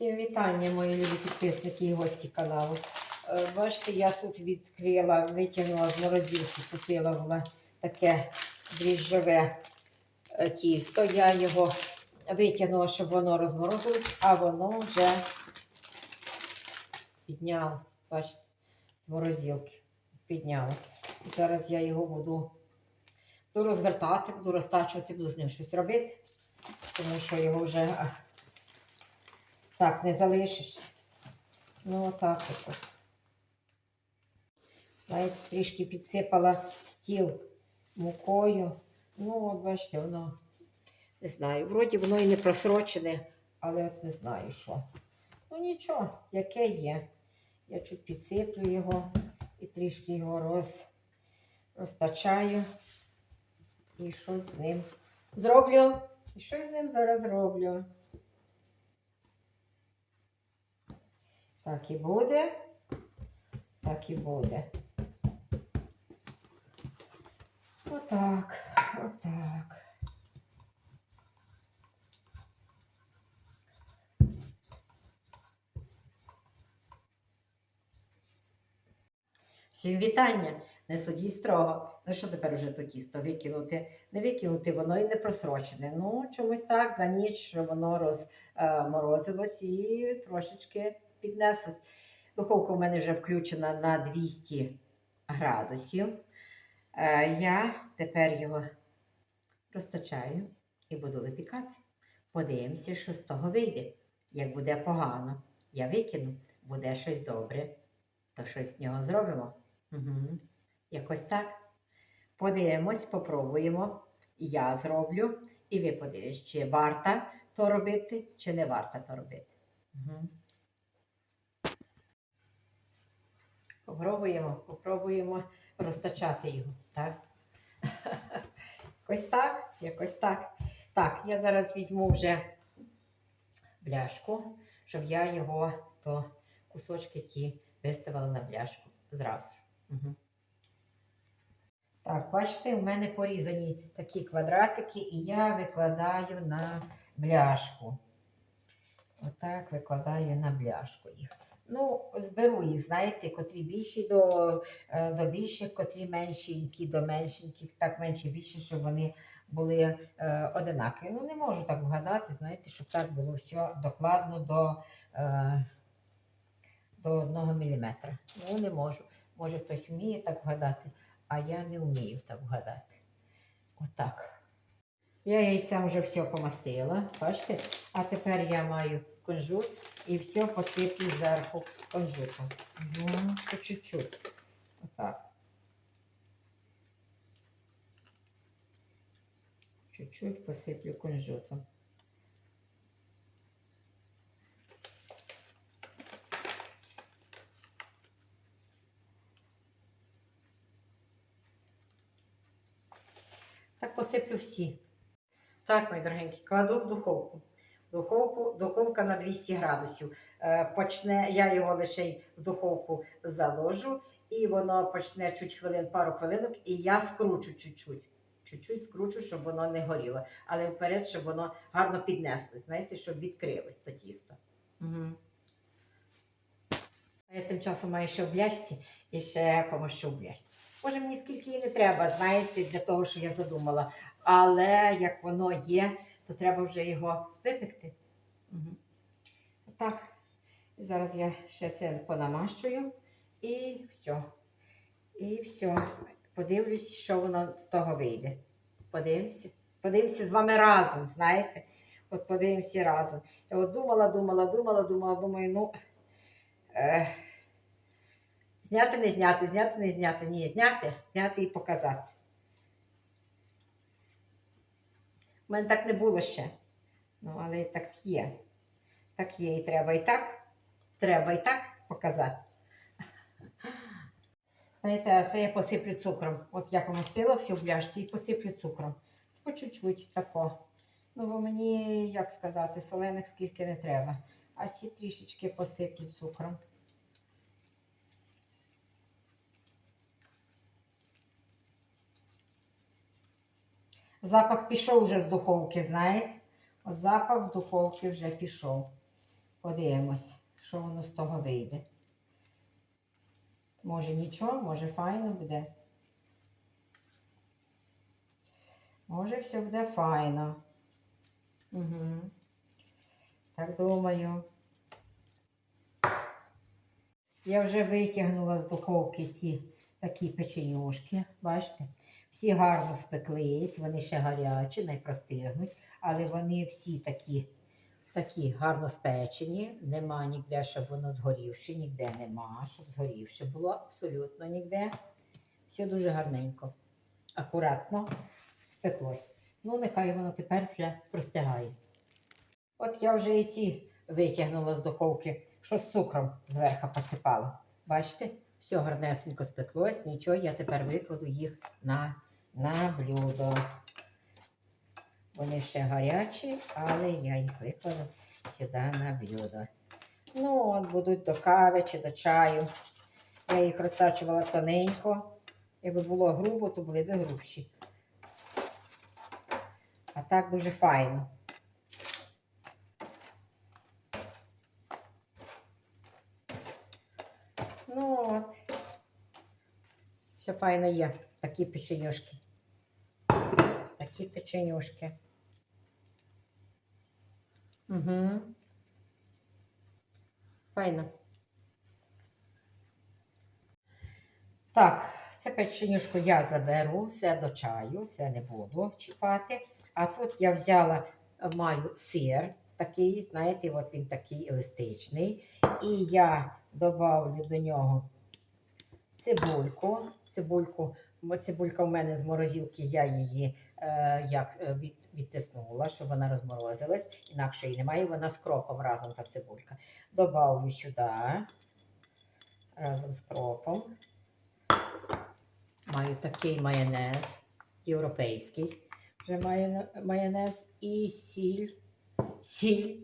Всім вітання, мої любі підписники і гості каналу. Е, Бачите, я тут відкрила, витягнула з морозилки, купила була таке дріжджове е, тісто. Я його витягнула, щоб воно розморозилось, а воно вже піднялось. Бачите, з морозилки піднялось. І зараз я його буду, буду розвертати, буду розтачувати, буду з ним щось робити, тому що його вже. Так, не залишиш. Ну, отак от ось. Навіть трішки підсипала стіл мукою. Ну, от бачите, воно не знаю. Вроді воно і не просрочене, але от не знаю що. Ну нічого, яке є. Я чуть підсиплю його і трішки його роз, розтачаю. І щось з ним зроблю. І щось з ним зараз зроблю. Так і буде. Так і буде. Отак, отак. Всім вітання! Не судіть строго. Ну що тепер вже то тісто викинути? Не викинути, воно і не просрочене. Ну, чомусь так за ніч воно розморозилось і трошечки піднеслось. Духовка у мене вже включена на 200 градусів. Е, Я тепер його розточаю і буду випікати. Подивимося, що з того вийде. Як буде погано, я викину, буде щось добре, то щось з нього зробимо. Угу. Якось так. Подивимось, попробуємо. Я зроблю, і ви подивитесь, чи варто то робити, чи не варто то робити. Угу. Попробуємо, попробуємо розтачати його. Так? Якось так, якось так. Так, я зараз візьму вже бляшку, щоб я його, то кусочки ті виставила на бляшку зразу. Угу. Так, бачите, у мене порізані такі квадратики, і я викладаю на бляшку. Отак викладаю на бляшку їх. Ну, зберу їх, знаєте, котрі більші до е, до більших, котрі меншенькі до меншеньких, так менше більше, щоб вони були е, одинакові. Ну, не можу так вгадати, знаєте, щоб так було все докладно до е, до 1 мм. Ну, не можу. Може, хтось вміє так вгадати, а я не вмію так вгадати. Отак. Я яйцем вже все помастила, бачите? А тепер я маю кунжут і все посиплю зверху кунжутом. Угу, по чуть-чуть. Отак. Чуть-чуть посиплю кунжутом. Так посиплю всі. Так, мої дорогенькі, кладу в духовку. Духовку, духовка на 200 градусів. Е, почне, я його лише в духовку заложу, і воно почне чуть хвилин, пару хвилинок, і я скручу чуть-чуть. Чуть-чуть скручу, щоб воно не горіло. Але вперед, щоб воно гарно піднеслось, знаєте, щоб відкрилось то тісто. Угу. А я тим часом маю ще в блясці і ще помощу в блясці. Може, мені скільки і не треба, знаєте, для того, що я задумала. Але як воно є, то треба вже його випекти. Угу. Так, зараз я ще це понамащую і все. І все. Подивлюсь, що воно з того вийде. Подивимося. Подивимося з вами разом, знаєте? От подивимося разом. Я от думала, думала, думала, думала, думаю, ну. Е, зняти, не зняти, зняти, не зняти. Ні, зняти, зняти і показати. У мене так не було ще. Ну, але так є. Так є і треба і так. Треба і так показати. Знаєте, це я посиплю цукром. От я помастила всю бляшці і посиплю цукром. По чуть-чуть тако. Ну, бо мені, як сказати, солених скільки не треба. А ці трішечки посиплю цукром. Запах пішов вже з духовки, знаєте? Запах з духовки вже пішов. Подивимось, що воно з того вийде. Може нічого, може файно буде. Може, все буде файно. Угу. Так думаю. Я вже витягнула з духовки ці такі печенюшки. Бачите? Всі гарно спеклись, вони ще гарячі, не простигнуть, але вони всі такі, такі гарно спечені. Нема ніде, щоб воно згорівши, ніде нема, щоб згорівши було абсолютно ніде. Все дуже гарненько, акуратно спеклось. Ну, нехай воно тепер вже простигає. От я вже і ці витягнула з духовки, що з цукром зверху посипала. Бачите, все гарнесенько спеклось, нічого, я тепер викладу їх на, на блюдо. Вони ще гарячі, але я їх викладу сюди на блюдо. Ну, от будуть до кави чи до чаю. Я їх розтачувала тоненько. Якби було грубо, то були б грубші. А так дуже файно. Ну от. Все файно є. Такі печенюшки. Такі печенюшки. Угу. Файно. Так, це печенюшку я заберу, все до чаю, все не буду чіпати. А тут я взяла, е, маю сир такий, знаєте, от він такий еластичний. І я добавлю до нього цибульку. Цибульку, цибулька в мене з морозилки, я її е, як е, від, відтиснула, щоб вона розморозилась. Інакше її немає, вона з кропом разом та цибулька. Добавлю сюди разом з кропом. Маю такий майонез європейський. Вже майонез і сіль, сіль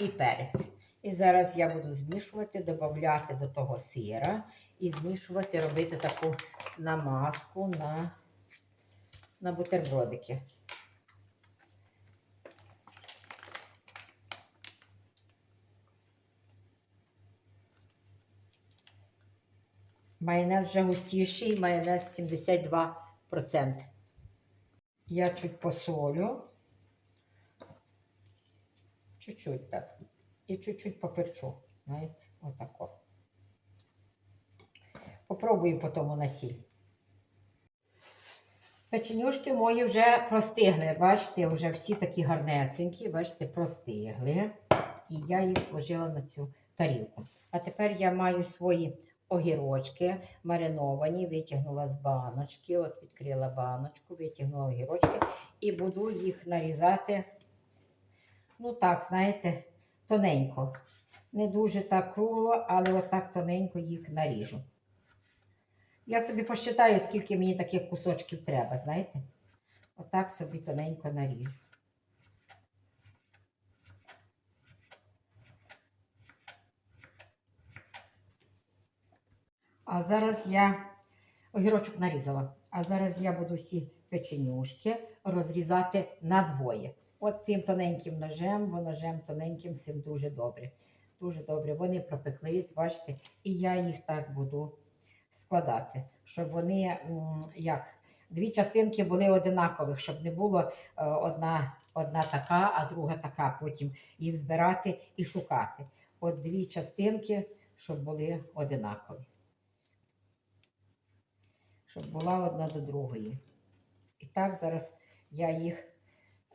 і перець. І зараз я буду змішувати, додати до того сира і змішувати, робити таку намазку на, на бутербродики. Майонез вже густіший, майонез 72%. Я чуть посолю. Чуть-чуть так. І чуть-чуть поперчу. Знаєте, отако. Попробую потім на сіль. Печенюшки мої вже простигли. Бачите, вже всі такі гарнесенькі, бачите, простигли. І я їх сложила на цю тарілку. А тепер я маю свої огірочки мариновані, витягнула з баночки, от відкрила баночку, витягнула огірочки і буду їх нарізати, ну так, знаєте, тоненько. Не дуже так кругло, але отак тоненько їх наріжу. Я собі посчитаю, скільки мені таких кусочків треба, знаєте? Отак собі тоненько наріжу. А зараз я огірочок нарізала. А зараз я буду всі печенюшки розрізати надвоє. От цим тоненьким ножем, бо ножем тоненьким цим дуже добре. Дуже добре. Вони пропеклись, бачите, і я їх так буду складати, щоб вони як дві частинки були одинакових, щоб не було е, одна, одна така, а друга така. Потім їх збирати і шукати. От дві частинки, щоб були одинакові щоб була одна до другої. І так зараз я їх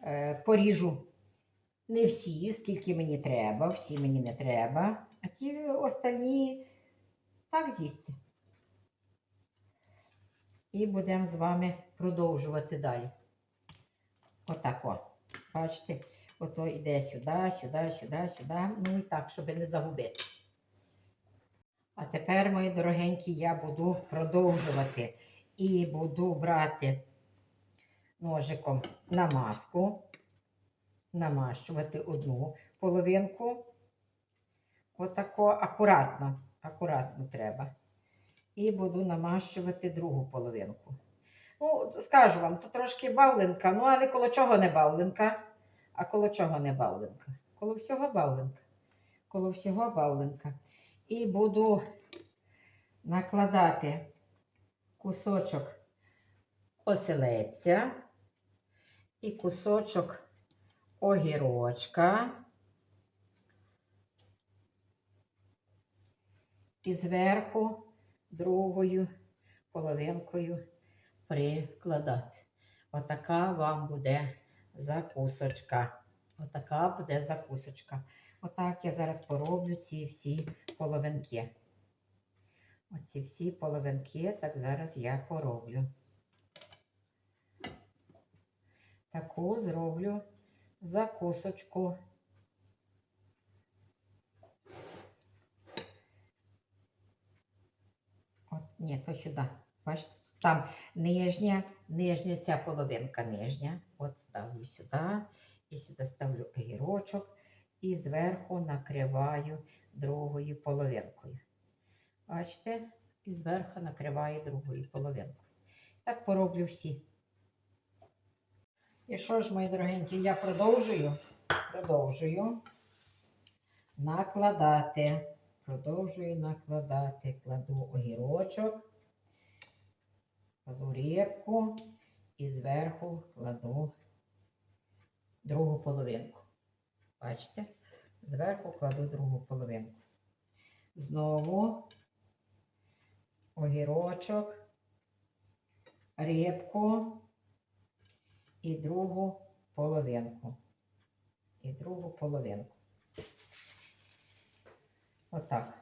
е, поріжу не всі, скільки мені треба, всі мені не треба, а ті останні так з'їсться. І будемо з вами продовжувати далі. Отак о. Бачите, ото йде сюди, сюди, сюди, сюди. Ну і так, щоб не загубити. А тепер, мої дорогенькі, я буду продовжувати і буду брати ножиком намазку, намащувати одну половинку. Отако акуратно, акуратно треба. І буду намащувати другу половинку. Ну, скажу вам, то трошки бавленка, ну але коло чого не бавленка, а коло чого не бавленка? Коло всього бавленка. коло всього бавленка. І буду накладати кусочок оселедця і кусочок огірочка. І зверху другою половинкою прикладати. Отака вам буде закусочка. Отака буде закусочка. Отак я зараз пороблю ці всі половинки. Оці всі половинки, так зараз я пороблю. Таку зроблю закусочку. От, ні, то сюди. Бачите, там нижня, нижня ця половинка нижня. От ставлю сюди. І сюди ставлю огірочок. І зверху накриваю другою половинкою. Бачите? І зверху накриваю другою половинкою. Так пороблю всі. І що ж, мої дорогенькі, я продовжую, продовжую накладати. Продовжую накладати. Кладу огірочок, кладу рибку і зверху кладу другу половинку. Бачите? Зверху кладу другу половинку. Знову огірочок, рибку і другу половинку. І другу половинку. Отак.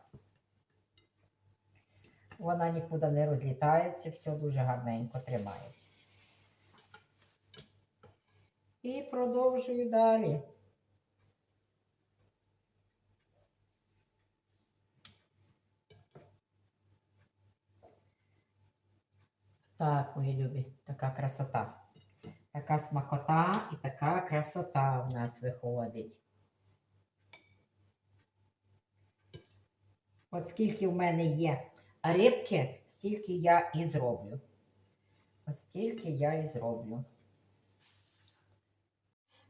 Вона нікуди не розлітається, все дуже гарненько тримається. І продовжую далі. Так, мої любі, така красота. Така смакота і така красота в нас виходить. От скільки в мене є рибки, стільки я і зроблю. От стільки я і зроблю.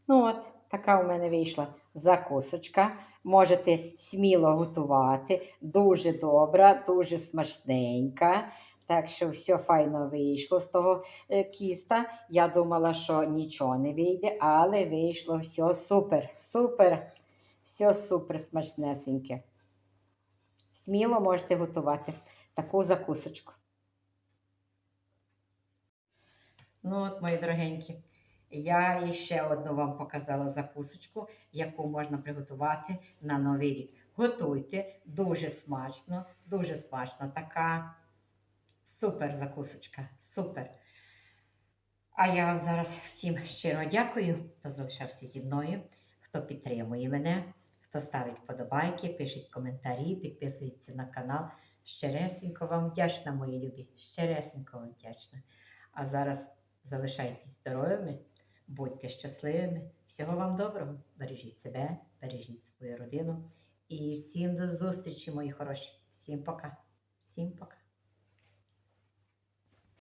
Ну от, така у мене вийшла закусочка. Можете сміло готувати. Дуже добра, дуже смачненька. Так що все файно вийшло з того е, кіста. Я думала, що нічого не вийде, але вийшло все супер, супер, все супер смачнесеньке. Сміло можете готувати таку закусочку. Ну от, мої дорогенькі, я іще одну вам показала закусочку, яку можна приготувати на Новий рік. Готуйте, дуже смачно, дуже смачно. Така супер закусочка, супер. А я вам зараз всім щиро дякую, хто залишався зі мною, хто підтримує мене, хто ставить вподобайки, пишіть коментарі, підписується на канал. Щересенько вам вдячна, мої любі. Щересенько вам вдячна. А зараз залишайтесь здоровими, будьте щасливими. Всього вам доброго. Бережіть себе, бережіть свою родину. І всім до зустрічі, мої хороші. Всім пока. Всім пока.